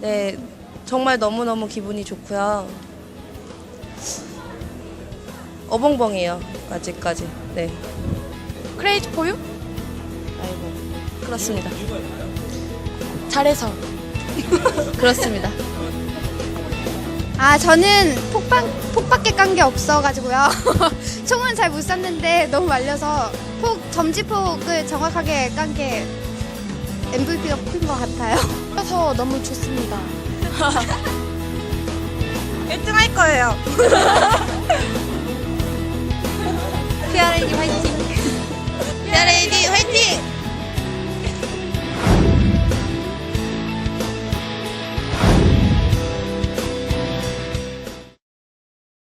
네, 정말 너무너무 기분이 좋고요. 어벙벙해요, 아직까지. 네, 크레이지 포유? 아이고. 그렇습니다. 잘해서. 그렇습니다. 아 저는 폭박 폭밖에 깐 게 없어가지고요. 총은 잘 못 쐈는데 너무 말려서 폭 점지폭을 정확하게 깐 게 MVP가 뽑힌 것 같아요. 그래서 너무 좋습니다. 1등 할 거예요.